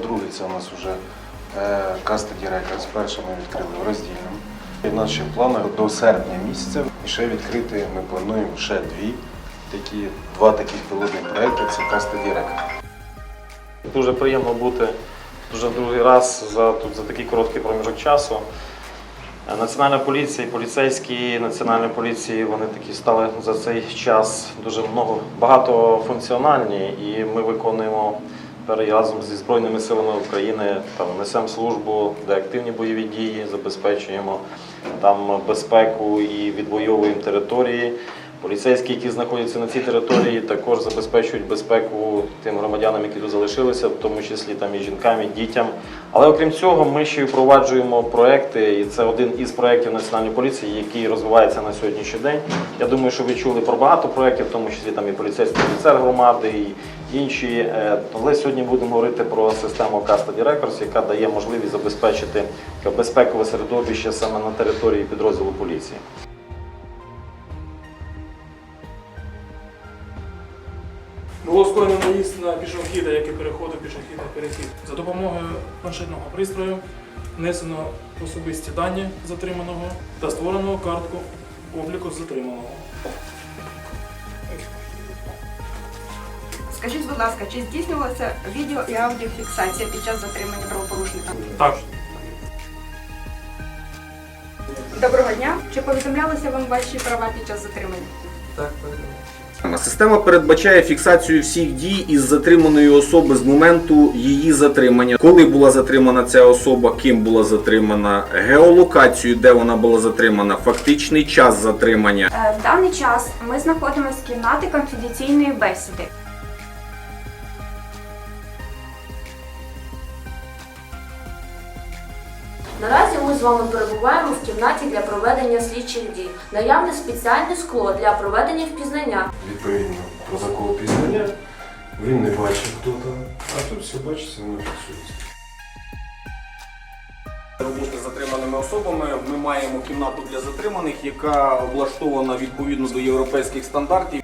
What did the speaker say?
знаходиться у нас вже Custody Records. Перше ми відкрили в роздільному. І в в планах до серпня місяця і ще відкрити ми плануємо ще дві такі, два таких пілотних проекти це Custody Records. Дуже приємно бути вже другий раз за, тут, за такий короткий проміжок часу. Е, Національна поліція поліцейські національної поліції вони такі стали за цей час дуже много багатофункціональні, і ми виконуємо разом зі Збройними силами України там несемо службу, де активні бойові дії, забезпечуємо там безпеку і відвоюємо території. Поліцейські, які знаходяться на цій території, також забезпечують безпеку тим громадянам, які тут залишилися, в тому числі там і жінкам, і дітям. Але окрім цього, ми ще й впроваджуємо проекти, і це один із проєктів національної поліції, який розвивається на сьогоднішній день. Я думаю, що ви чули про багато проєктів, в тому числі там і поліцейський офіцер громади, і інші. Е, Але сьогодні будемо говорити про систему Custody Records, яка дає можливість забезпечити безпекове середовище саме на території підрозділу поліції. Було скоєно наїзд на пішохіда, який переходив пішохідний перехід. За допомогою планшетного пристрою внесено особисті дані затриманого та створено картку обліку затриманого. Скажіть, будь ласка, чи здійснювалася відео і аудіофіксація під час затримання правопорушника? Так, Доброго дня. Чи повідомлялися вам ваші права під час затримання? Система передбачає фіксацію всіх дій із затриманої особи з моменту її затримання, коли була затримана ця особа, ким була затримана, геолокацію, де вона була затримана, фактичний час затримання. Е, В даний час ми знаходимося в кімнаті конфіденційної бесіди. Наразі ми з вами перебуваємо в кімнаті для проведення слідчих дій. Наявне спеціальне скло для проведення впізнання. Відповідно, про протокол пізнання. Він не бачить, хто там, а тут все бачиться, воно фіксується. Роботи з затриманими особами ми маємо кімнату для затриманих, яка облаштована відповідно до європейських стандартів.